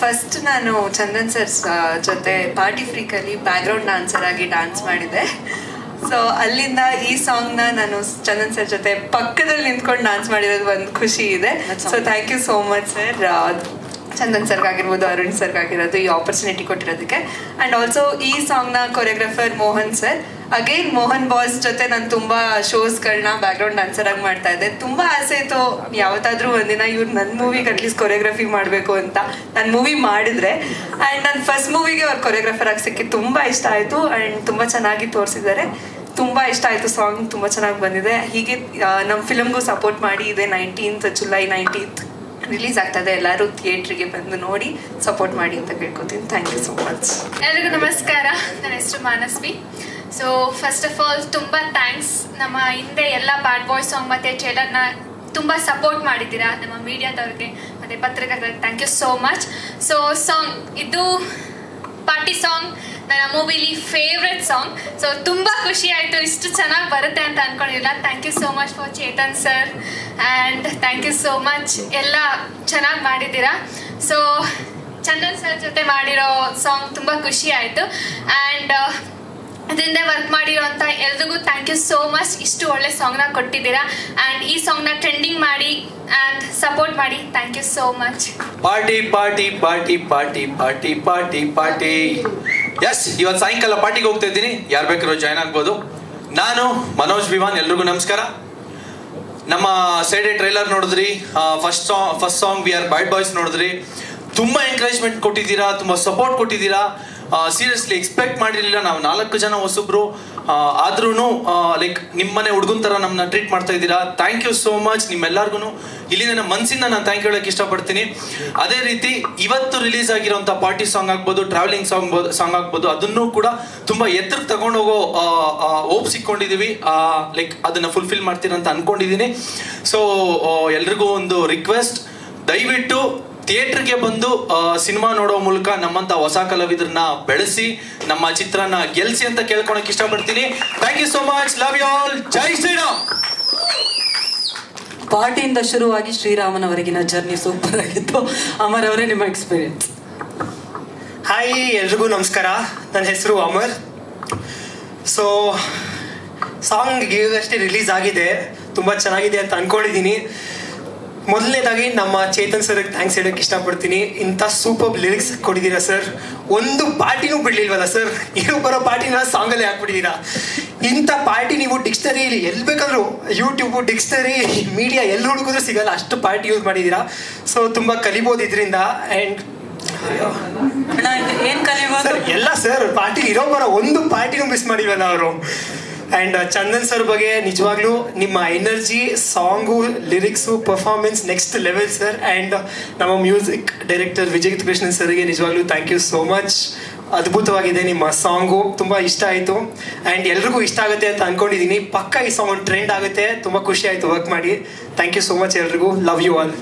First ನಾನು Chandan sir ಜೊತೆ party ಫ್ರೀಕಲ್ಲಿ ಬ್ಯಾಕ್ಗ್ರೌಂಡ್ ಡಾನ್ಸರ್ ಆಗಿ ಡಾನ್ಸ್ ಮಾಡಿದ್ದೆ ಸೊ ಅಲ್ಲಿಂದ ಈ ಸಾಂಗ್ನ ನಾನು ಚಂದನ್ ಸರ್ ಜೊತೆ ಪಕ್ಕದಲ್ಲಿ ನಿಂತ್ಕೊಂಡು ಡಾನ್ಸ್ ಮಾಡಿರೋದು ಒಂದು ಖುಷಿ ಇದೆ. So thank you so much sir Chandan ಸರ್ಗಾಗಿರ್ಬೋದು Arun ಸರ್ಗಾಗಿರೋದು ಈ ಆಪರ್ಚುನಿಟಿ ಕೊಟ್ಟಿರೋದಕ್ಕೆ. ಆ್ಯಂಡ್ ಆಲ್ಸೋ ಈ ಸಾಂಗ್ನ choreographer Mohan sir again Mohan boss ಜೊತೆ ನಾನು ತುಂಬ ಶೋಸ್ಗಳನ್ನ ಬ್ಯಾಕ್ಗ್ರೌಂಡ್ ಡಾನ್ಸರ್ ಆಗಿ ಮಾಡ್ತಾ ಇದ್ದೆ. ತುಂಬ ಆಸೆ ಇತ್ತು ಯಾವತ್ತಾದ್ರೂ ಒಂದಿನ ಇವ್ರು ನನ್ನ ಮೂವಿಗೆ ಅಟ್ಲೀಸ್ಟ್ ಕೊರಿಯೋಗ್ರಫಿ ಮಾಡಬೇಕು ಅಂತ ನಾನು ಮೂವಿ ಮಾಡಿದ್ರೆ. ಆ್ಯಂಡ್ ನನ್ನ ಫಸ್ಟ್ ಮೂವಿಗೆ ಅವ್ರ ಕೊರಿಯೋಗ್ರಫರ್ ಆಗಿ ಸಿಕ್ಕಿ ತುಂಬ ಇಷ್ಟ ಆಯ್ತು ಆ್ಯಂಡ್ ತುಂಬ ಚೆನ್ನಾಗಿ ತೋರಿಸಿದ್ದಾರೆ. ತುಂಬ ಇಷ್ಟ ಆಯಿತು ಸಾಂಗ್ ತುಂಬ ಚೆನ್ನಾಗಿ ಬಂದಿದೆ. ಹೀಗೆ ನಮ್ಮ ಫಿಲಮ್ಗೂ ಸಪೋರ್ಟ್ ಮಾಡಿ ಇದೆ ನೈನ್ಟೀನ್ತ್ ಜುಲೈ ನೈನ್ಟೀನ್ತ್ ರಿಲೀಸ್ ಆಗ್ತದೆ ಎಲ್ಲರೂ ಥಿಯೇಟ್ರಿಗೆ ಬಂದು ನೋಡಿ ಸಪೋರ್ಟ್ ಮಾಡಿ ಅಂತ ಕೇಳ್ಕೊತೀನಿ. ಥ್ಯಾಂಕ್ ಯು ಸೋ ಮಚ್ ಎಲ್ರಿಗೂ ನಮಸ್ಕಾರ. ನನ್ನ ಹೆಸರು Manasvi. So first of all ತುಂಬ ಥ್ಯಾಂಕ್ಸ್ ನಮ್ಮ ಹಿಂದೆ ಎಲ್ಲ ಬ್ಯಾಡ್ ಬಾಯ್ ಸಾಂಗ್ ಮತ್ತು ಟ್ರೇಲರ್ನ ತುಂಬ ಸಪೋರ್ಟ್ ಮಾಡಿದ್ದೀರಾ? ನಮ್ಮ ಮೀಡಿಯಾದವ್ರಿಗೆ, ಮತ್ತು ಪತ್ರಕರ್ತರಿಗೆ thank you so much so song ಇದು ಪಾರ್ಟಿ ಸಾಂಗ್ ನನ್ನ ಮೂವಿಲಿ ಫೇವ್ರೆಟ್ ಸಾಂಗ್ ಸೊ ತುಂಬ ಖುಷಿ ಆಯಿತು. ಇಷ್ಟು ಚೆನ್ನಾಗಿ ಬರುತ್ತೆ ಅಂತ ಅಂದ್ಕೊಂಡಿಲ್ಲ thank you so much for Chetan sir and thank you so much ಎಲ್ಲ ಚೆನ್ನಾಗಿ ಮಾಡಿದ್ದೀರಾ? ಸೊ ಚಂದನ್ ಸರ್ ಜೊತೆ ಮಾಡಿರೋ ಸಾಂಗ್ ತುಂಬ ಖುಷಿ ಆಯಿತು. ಆ್ಯಂಡ್ ಅದರಿಂದ ವರ್ಕ್ ಮಾಡಿರೋಂಥ ಎಲ್ರಿಗೂ ಥ್ಯಾಂಕ್ ಯು ಸೋ ಮಚ್ ಇಷ್ಟು ಒಳ್ಳೆ ಸಾಂಗ್ನ ಕೊಟ್ಟಿದ್ದೀರಾ. ಆ್ಯಂಡ್ ಈ ಸಾಂಗ್ನ ಟ್ರೆಂಡಿಂಗ್ ಮಾಡಿ ಆ್ಯಂಡ್ ಸಪೋರ್ಟ್ ಮಾಡಿ. Thank you so much party party party party party party party yes ಇವತ್ತು ಸಾಯಂಕಾಲ ಪಾರ್ಟಿಗೆ ಹೋಗ್ತಾ ಇದ್ದೀನಿ. ಯಾರು ಬೇಕಾದ್ರೂ ಜಾಯ್ನ್ ಆಗ್ಬೋದು. ನಾನು, ಮನೋಜ್, ವಿವಾನ್, ಎಲ್ರಿಗೂ ನಮಸ್ಕಾರ. ನಮ್ಮ ಸೈಡೆ ಟ್ರೈಲರ್ ನೋಡಿದ್ರಿ. First song first song we are bite boys ನೋಡಿದ್ರಿ. ತುಂಬಾ ಎನ್ಕರೇಜ್ಮೆಂಟ್ ಕೊಟ್ಟಿದ್ದೀರಾ, ತುಂಬಾ ಸಪೋರ್ಟ್ ಕೊಟ್ಟಿದ್ದೀರಾ. ಸೀರಿಯಸ್ಲಿ ಎಕ್ಸ್ಪೆಕ್ಟ್ ಮಾಡಿರಲಿಲ್ಲ. ನಾವು ನಾಲ್ಕು ಜನ ಹೊಸಬ್ರು ಆದ್ರೂ ಲೈಕ್ ನಿಮ್ಮನೆ ಹುಡುಗನ ಥರ ನಮ್ಮನ್ನ ಟ್ರೀಟ್ ಮಾಡ್ತಾ ಇದ್ದೀರಾ? ಥ್ಯಾಂಕ್ ಯು ಸೋ ಮಚ್ ನಿಮ್ಮೆಲ್ಲರಿಗೂ ಇಲ್ಲಿ ನನ್ನ ಮನಸ್ಸಿಂದ ನಾನು ಥ್ಯಾಂಕ್ ಹೇಳೋಕೆ ಇಷ್ಟಪಡ್ತೀನಿ. ಅದೇ ರೀತಿ ಇವತ್ತು ರಿಲೀಸ್ ಆಗಿರೋಂಥ ಪಾರ್ಟಿ ಸಾಂಗ್ ಆಗ್ಬೋದು ಟ್ರಾವೆಲಿಂಗ್ ಸಾಂಗ್ ಸಾಂಗ್ ಆಗ್ಬೋದು, ಅದನ್ನು ಕೂಡ ತುಂಬಾ ಎತ್ತರಕ್ಕೆ ತಗೊಂಡೋಗೋ ಓಪ್ ಸಿಕ್ಕೊಂಡಿದೀವಿ. ಲೈಕ್ ಅದನ್ನ ಫುಲ್ಫಿಲ್ ಮಾಡ್ತೀರಾ ಅಂತ ಅನ್ಕೊಂಡಿದ್ದೀನಿ ಸೊ ಎಲ್ರಿಗೂ ಒಂದು ರಿಕ್ವೆಸ್ಟ್ ದಯವಿಟ್ಟು ಥಿಯೇಟರ್ಗೆ ಬಂದು ಸಿನಿಮಾ ನೋಡೋ ಮೂಲಕ ನಮ್ಮಂತ ಹೊಸ ಕಲಾವಿದರನ್ನ ಬೆಳೆಸಿ ನಮ್ಮ ಚಿತ್ರನ ಗೆಲ್ಸಿ ಅಂತ ಕೇಳ್ಕೊಳಕ್ ಇಷ್ಟಪಡ್ತೀನಿ. Thank you so much love you all Jai Shriram ಪಾರ್ಟಿಯಿಂದ ಶುರುವಾಗಿ ಶ್ರೀರಾಮನವರೆಗಿನ ಜರ್ನಿ ಸೂಪರ್ ಆಗಿತ್ತು. ಅಮರ್ ಅವರೇ ನಿಮ್ಮ ಎಕ್ಸ್ಪೀರಿಯನ್ಸ್ ಹಾಯ್ ಎಲ್ರಿಗೂ ನಮಸ್ಕಾರ. ನನ್ನ ಹೆಸರು ಅಮರ್. ಸೊ ಸಾಂಗ್ ಈಗಷ್ಟೇ ರಿಲೀಸ್ ಆಗಿದೆ. ತುಂಬ ಚೆನ್ನಾಗಿದೆ ಅಂತ ಅನ್ಕೊಂಡಿದ್ದೀನಿ ಮೊದಲನೇದಾಗಿ ನಮ್ಮ ಚೇತನ್ ಸರ್ಗೆ ಥ್ಯಾಂಕ್ಸ್ ಹೇಳಕ್ ಇಷ್ಟಪಡ್ತೀನಿ. ಇಂಥ ಸೂಪರ್ ಲಿರಿಕ್ಸ್ ಕೊಡಿದೀರಾ ಸರ್ ಒಂದು ಪಾರ್ಟಿನೂ ಬಿಡ್ಲಿಲ್ವಲ್ಲ ಸರ್ ಇರೋ ಬರೋ ಪಾರ್ಟಿನ ಸಾಂಗಲ್ಲೇ ಹಾಕ್ಬಿಟ್ಟಿದ್ದೀರಾ ಇಂಥ ಪಾರ್ಟಿ ನೀವು ಡಿಕ್ಷನರಿ ಎಲ್ಲಿ ಬೇಕಾದ್ರೂ ಯೂಟ್ಯೂಬು ಡಿಕ್ಷನರಿ ಮೀಡಿಯಾ ಎಲ್ಲಿ ಹುಡುಕಿದ್ರು ಸಿಗಲ್ಲ. ಅಷ್ಟು ಪಾರ್ಟಿ ಯೂಸ್ ಮಾಡಿದ್ದೀರಾ ಸೊ ತುಂಬ ಕಲಿಬೋದು ಇದರಿಂದ ಆ್ಯಂಡ್ ಏನು ಕಲಿಬೋದು? ಸರ್ ಎಲ್ಲ ಸರ್ ಪಾರ್ಟಿ ಇರೋ ಬರೋ ಒಂದು ಪಾರ್ಟಿನೂ ಮಿಸ್ ಮಾಡಿವಲ್ಲ ಅವರು. ಆ್ಯಂಡ್ ಚಂದನ್ ಸರ್ ಬಗ್ಗೆ ನಿಜವಾಗ್ಲೂ ನಿಮ್ಮ energy, song, lyrics performance next level sir and ನಮ್ಮ ಮ್ಯೂಸಿಕ್ ಡೈರೆಕ್ಟರ್ ವಿಜಯ್ ಕೃಷ್ಣನ್ ಸರ್ಗೆ ನಿಜವಾಗ್ಲೂ ಥ್ಯಾಂಕ್ ಯು ಸೋ ಮಚ್ ಅದ್ಭುತವಾಗಿದೆ ನಿಮ್ಮ ಸಾಂಗು, ತುಂಬ ಇಷ್ಟ ಆಯಿತು. ಆ್ಯಂಡ್ ಎಲ್ರಿಗೂ ಇಷ್ಟ ಆಗುತ್ತೆ ಅಂತ ಅನ್ಕೊಂಡಿದ್ದೀನಿ ಪಕ್ಕ ಈ ಸಾಂಗ್ ಟ್ರೆಂಡ್ ಆಗುತ್ತೆ. ತುಂಬ ಖುಷಿ ಆಯ್ತು ವರ್ಕ್ ಮಾಡಿ. ಥ್ಯಾಂಕ್ ಯು ಸೋ ಮಚ್ ಎಲ್ರಿಗೂ. Love you all